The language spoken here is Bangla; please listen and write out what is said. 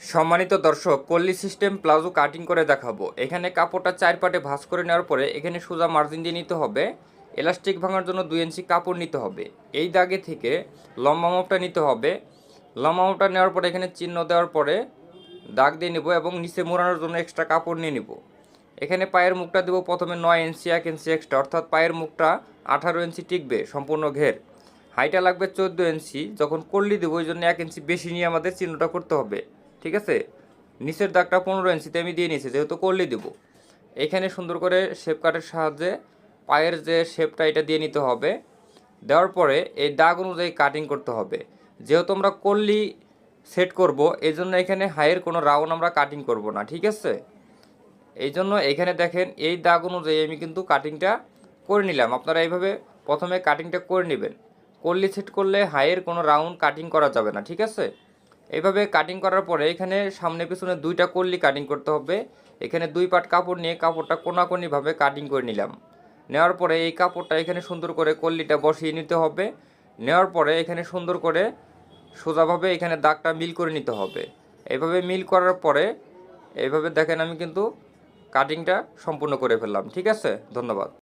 সম্মানিত দর্শক, কল্লি সিস্টেম প্লাজো কাটিং করে দেখাবো। এখানে কাপড়টা চার পাটে ভাঁজ করে নেওয়ার পরে এখানে সোজা মার্জিন দিয়ে নিতে হবে। এলাস্টিক ভাঙার জন্য দুই ইঞ্চি কাপড় নিতে হবে। এই দাগে থেকে লম্বা মাপটা নিতে হবে। লম্বা মাপটা নেওয়ার পরে এখানে চিহ্ন দেওয়ার পরে দাগ দিয়ে নেব এবং নিচে মোড়ানোর জন্য এক্সট্রা কাপড় নিয়ে নিব। এখানে পায়ের মুখটা দেবো প্রথমে নয় ইঞ্চি, এক ইঞ্চি এক্সট্রা অর্থাৎ পায়ের মুখটা আঠারো ইঞ্চি টিকবে সম্পূর্ণ ঘের। হাইটা লাগবে চোদ্দ ইঞ্চি, যখন কল্লি দেবো, ওই জন্য এক ইঞ্চি বেশি নিয়ে আমাদের চিহ্নটা করতে হবে। ঠিক আছে? নিচের দাগটা পনেরো ইঞ্চিতে আমি দিয়ে নিয়েছি, যেহেতু কল্লি দেবো। এখানে সুন্দর করে শেপ কাটের সাহায্যে পায়ের যে শেপটা এটা দিয়ে নিতে হবে। দেওয়ার পরে এই দাগ অনুযায়ী কাটিং করতে হবে। যেহেতু আমরা কল্লি সেট করব এই জন্য এখানে হাইয়ের কোনো রাউন্ড আমরা কাটিং করব না, ঠিক আছে? এই জন্য এখানে দেখেন, এই দাগ অনুযায়ী আমি কিন্তু কাটিংটা করে নিলাম। আপনারা এইভাবে প্রথমে কাটিংটা করে নেবেন। কল্লি সেট করলে হাইয়ের কোনো রাউন্ড কাটিং করা যাবে না, ঠিক আছে? এইভাবে কাটিং করার পরে এখানে সামনে পিছনে দুইটা কল্লি কাটিং করতে হবে। এখানে দুই পাট কাপড় নিয়ে কাপড়টা কোনাকুনিভাবে কাটিং করে নিলাম। নেওয়ার পরে এই কাপড়টা এখানে সুন্দর করে কল্লিটা বসিয়ে নিতে হবে। নেওয়ার পরে এখানে সুন্দর করে সোজাভাবে এখানে দাগটা মিল করে নিতে হবে। এইভাবে মিল করার পরে এইভাবে দেখেন আমি কিন্তু কাটিংটা সম্পূর্ণ করে ফেললাম। ঠিক আছে? ধন্যবাদ।